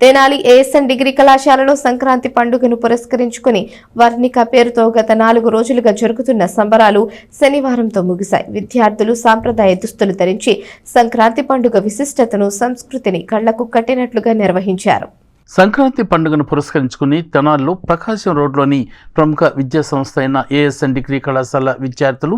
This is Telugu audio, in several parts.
తెనాలి ఏఎస్ఎన్ డిగ్రీ కళాశాలలో సంక్రాంతి పండుగను పురస్కరించుకుని వర్ణిక పేరుతో గత నాలుగు రోజులుగా జరుగుతున్న సంబరాలు శనివారంతో ముగిశాయి. విద్యార్థులు సాంప్రదాయ దుస్తులు ధరించి సంక్రాంతి పండుగ విశిష్టతను సంస్కృతిని కళ్ళకు కట్టినట్లుగా నిర్వహించారు. సంక్రాంతి పండుగను పురస్కరించుకుని తెనాల్లో ప్రకాశం రోడ్లోని ప్రముఖ విద్యా సంస్థ అయిన ఏఎస్ఎన్ డిగ్రీ కళాశాల విద్యార్థులు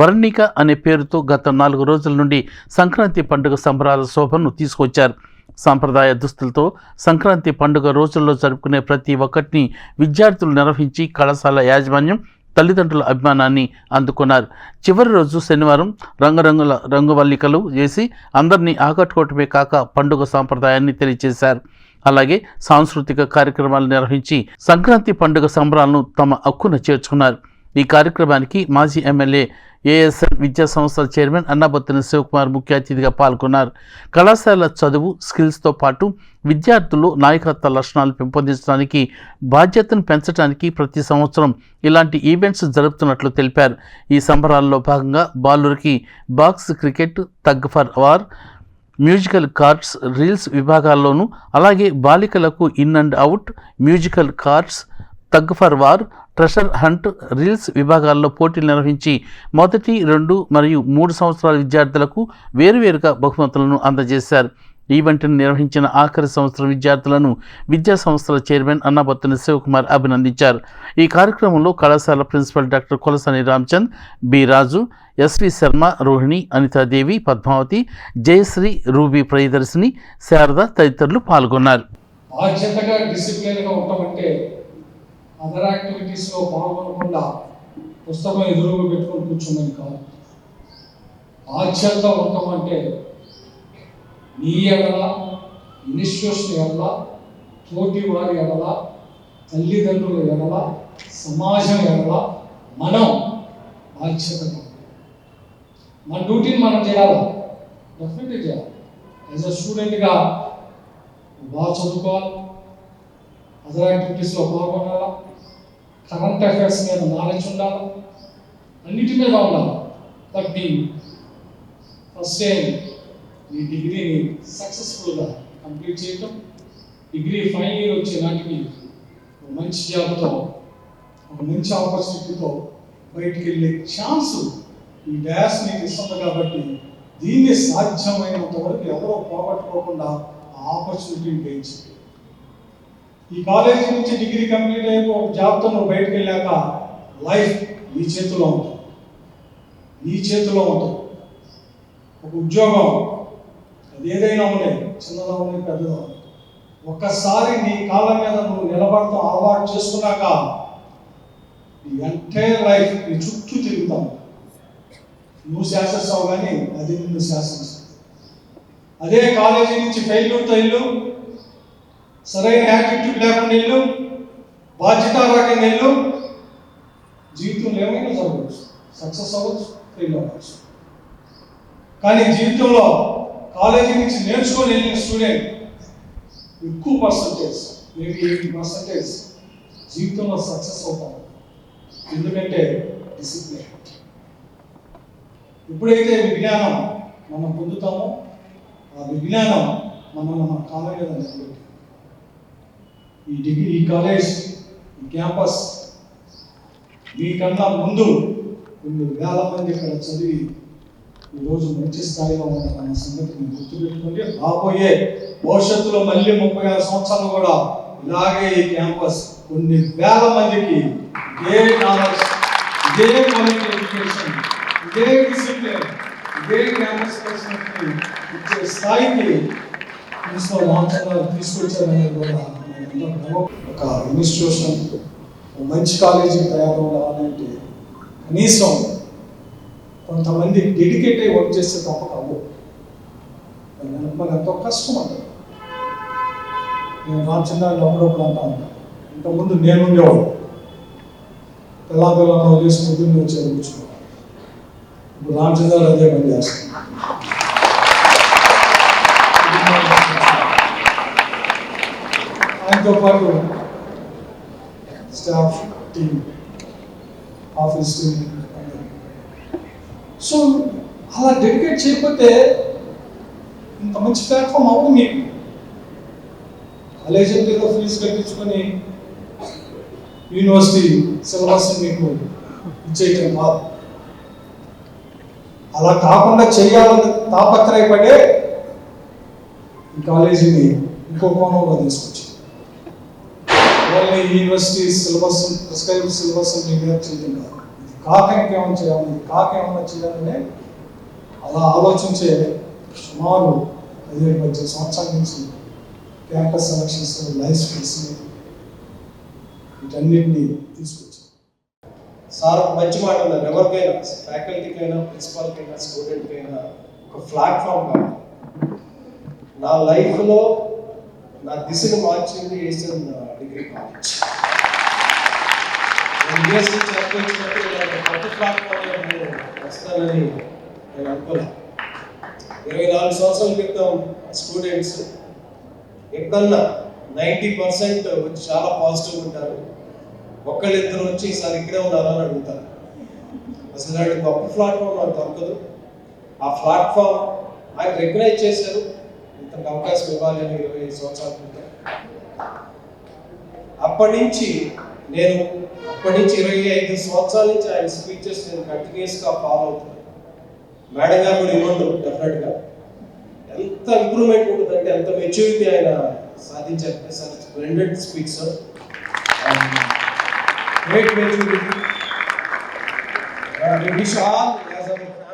వర్ణిక అనే పేరుతో గత నాలుగు రోజుల నుండి సంక్రాంతి పండుగ సంబరాల శోభను తీసుకొచ్చారు. సాంప్రదాయ దుస్తులతో సంక్రాంతి పండుగ రోజుల్లో జరుపుకునే ప్రతి ఒక్కటిని విద్యార్థులు నిర్వహించి కళాశాల యాజమాన్యం తల్లిదండ్రుల అభిమానాన్ని అందుకున్నారు. చివరి రోజు శనివారం రంగురంగుల రంగువల్లికలు చేసి అందరినీ ఆకట్టుకోవటమే కాక పండుగ సాంప్రదాయాన్ని తెలియజేశారు. అలాగే సాంస్కృతిక కార్యక్రమాలు నిర్వహించి సంక్రాంతి పండుగ సంబరాలను తమ హక్కున చేర్చుకున్నారు. ఈ కార్యక్రమానికి మాజీ ఎమ్మెల్యే ఏఎస్ఎన్ విద్యా సంస్థల చైర్మన్ అన్నాబత్తిన శివకుమార్ ముఖ్య అతిథిగా పాల్గొన్నారు. కళాశాల చదువు స్కిల్స్తో పాటు విద్యార్థులు నాయకత్వ లక్షణాలు పెంపొందించడానికి బాధ్యతను పెంచడానికి ప్రతి సంవత్సరం ఇలాంటి ఈవెంట్స్ జరుపుతున్నట్లు తెలిపారు. ఈ సంబరాల్లో భాగంగా బాలురికి box cricket tug of war musical cards reels విభాగాల్లోనూ అలాగే బాలికలకు in and out musical cards tug of war treasure hunt reels విభాగాల్లో పోటీలు నిర్వహించి మొదటి రెండు మరియు మూడు సంవత్సరాల విద్యార్థులకు వేరువేరుగా బహుమతులను అందజేశారు. ఈవెంట్ను నిర్వహించిన ఆఖరి సంవత్సరం విద్యార్థులను విద్యా సంస్థల చైర్మన్ అన్నాబత్తుని శివకుమార్ అభినందించారు. ఈ కార్యక్రమంలో కళాశాల principal doctor Kolasani Ramchand B Raju SV Sharma Rohini Anitha Devi Padmavathi Jayasri Ruby Priyadarshini Sharada తదితరులు పాల్గొన్నారు. బాధ్యతగా డిసిప్లిన్గా ఉండమంటే అదర్ యాక్టివిటీస్లో పాల్గొనకుండా పుస్తకం ఎదురుగా పెట్టుకొని కూర్చున్నాం కాదు. బాధ్యతగా ఉండమంటే నీ ఎడల ఇన్స్టిట్యూషన్ ఎడల తోటి వారి ఎడల తల్లిదండ్రుల ఎడల సమాజం ఎడల మనం బాధ్యతగా మన డ్యూటీని మనం చేయాలా? డెఫినెట్గా చేయాలి. యాజ్ అ స్టూడెంట్గా బాగా చదువుకోవాలి. అదర్ యాక్టివిటీస్లో పాల్గొనాలా కరెంట్ అఫైర్స్ మీద నాలెడ్జ్ ఉండాలి? అన్నిటి మీద ఉండాలి? బట్ నీ ఫస్ట్ టైం నీ డిగ్రీని సక్సెస్ఫుల్గా కంప్లీట్ చేయటం డిగ్రీ ఫైనల్ ఇయర్ వచ్చే నాటికి ఒక మంచి జాబ్తో ఒక మంచి ఆపర్చునిటీతో బయటికి వెళ్ళే ఛాన్స్ ఈ డ్యాస్ నీకు ఇస్తుంది కాబట్టి దీన్ని సాధ్యమైనంత వరకు ఎవరో పోగొట్టుకోకుండా ఆ ఆపర్చునిటీని పెంచింది ఈ కాలేజీ నుంచి డిగ్రీ కంప్లీట్ అయిపో ఒక జాబ్తో నువ్వు బయటకు వెళ్ళాక లైఫ్ నీ చేతిలో ఉంటుంది. నీ చేతిలో ఉంటుంది. ఒక ఉద్యోగం అది ఏదైనా ఉండే చిన్నదా ఉండే పెద్దదా ఒక్కసారి నీ కాళ్ళ మీద నువ్వు నిలబడతాం అలవాటు చేసుకున్నాక నీ ఎంటైర్ లైఫ్ నీ చుట్టూ తిరుగుతాం. నువ్వు శాసిస్తావు కానీ అది నిన్ను శాసిస్తావు అదే కాలేజీ నుంచి ఫెయిల్యూర్తో ఇల్లు సరైన యాటిట్యూడ్ లేకుండా ఇల్లు బాధ్యతారకంగా ఇల్లు జీవితంలో ఏమైనా జరగవచ్చు. సక్సెస్ అవ్వచ్చు ఫెయిల్ అవ్వచ్చు. కానీ జీవితంలో కాలేజీ నుంచి నేర్చుకొని వెళ్ళిన స్టూడెంట్ ఎక్కువ పర్సంటేజ్ మేబీ ఎయిటీ పర్సంటేజ్ జీవితంలో సక్సెస్ అవుతాం ఎందుకంటే డిసిప్లిన్ ఎప్పుడైతే విజ్ఞానం మనం పొందుతామో ఆ విజ్ఞానం మనల్ని మన కాలం మీద ఈ డిగ్రీ ఈ కాలేజ్ ఈ క్యాంపస్ మీకన్నా ముందు కొన్ని వేల మంది ఇక్కడ చదివి ఈరోజు మంచి స్థాయిలో ఉన్న సంగతిని గుర్తుపెట్టుకోండి. రాబోయే భవిష్యత్తులో మళ్ళీ ముప్పై ఆరు సంవత్సరాలు కూడా ఇలాగే ఈ క్యాంపస్ కొన్ని వేల మందికి ఇదే నాలెడ్జ్ ఇదే క్వాలిటీ ఎడ్యుకేషన్ ఇదే డిసిప్లిన్ ఇదే క్యాంపస్ ఇచ్చే స్థాయికి ప్రిన్సిపల్ తీసుకొచ్చారనేది కూడా ఒక ఇన్స్టిట్యూషన్ మంచి కాలేజీ తయారు కావాలంటే కనీసం కొంతమంది డెడికేట్ అయి వర్క్ చేస్తే తప్ప కావు మనకు ఎంతో కష్టం అంట నేను రామచంద్రాన్ని అప్పుడప్పుడు అంటా ఉంటాను ఇంతకుముందు నేను ఉండేవాడు. పిల్లా పిల్లలను వదిలేసి పొద్దున్నే వచ్చేది కూర్చున్నాను ఇప్పుడు రామచంద్రాలు అదే పని చేస్తాను ఆయనతో పాటు staff team office team so అలా డెడికేట్ చేయకపోతే ఇంత మంచి ప్లాట్ఫామ్ అవ్వదు మీకు. కాలేజీ లెజెండరీలో ఫీజు కట్టించుకొని యూనివర్సిటీ సిలబస్ మీకు ఇచ్చేయటం కాదు. అలా కాకుండా చేయాలని తాపత్రయపడే ఈ కాలేజీని ఇంకో కోణంలో తీసుకొచ్చింది only university syllabus prescribe syllabus మీకు చేయడం ఇది కాక ఇంకేమైనా చేయాలి ఇది కాక ఏమైనా చేయాలనే అలా ఆలోచించే సుమారు పదిహేడు పద్దెనిమిది సంవత్సరాల నుంచి క్యాంపస్ సెలక్షన్స్ లైఫ్ స్కిల్స్ వీటన్నిటిని తీసుకొచ్చింది సార్ మంచి మాట ఉన్నారు ఎవరికైనా ఫ్యాకల్టీకైనా ప్రిన్సిపాల్కైనా స్టూడెంట్కైనా ఒక ప్లాట్ఫామ్ కావాలి. నా లైఫ్లో నా దిశను మార్చింది ఏసన్ డిగ్రీ కాలేజ్. యూఎస్సీ చదివించినప్పుడు ఇలాంటి కొత్త ప్లాట్ఫామ్లో నేను వస్తానని నేను అనుకోలేదు ఇరవై నాలుగు సంవత్సరాల క్రితం స్టూడెంట్స్ ఎక్కడన్నా నైంటీ పర్సెంట్ వచ్చి చాలా పాజిటివ్ ఉంటారు. ఒక్కళ్ళిద్దరు వచ్చి ఈసారి ఇక్కడే ఉన్నారా అని అడుగుతారు. అసలు ఇలాంటి గొప్ప ప్లాట్ఫామ్ నాకు దొరకదు. ఆ ప్లాట్ఫామ్ ఆయన రికగ్నైజ్ చేశారు. ఇంతకు అవకాశం ఇవ్వాలని ఇరవై ఐదు సంవత్సరాల క్రితం. అప్పటి నుంచి నేను అప్పటి నుంచి ఇరవై ఐదు సంవత్సరాల నుంచి ఆయన స్పీచెస్ నేను కంటిన్యూస్గా ఫాలో అవుతున్నాను. మేడం గారు కూడా ఇవ్వండు డెఫినెట్గా. ఎంత ఇంప్రూవ్మెంట్ ఉంటుందంటే ఎంత మెచ్యూరిటీ ఆయన సాధించారంటే sir splendid speech sir. Um, maturity. Wish all as wish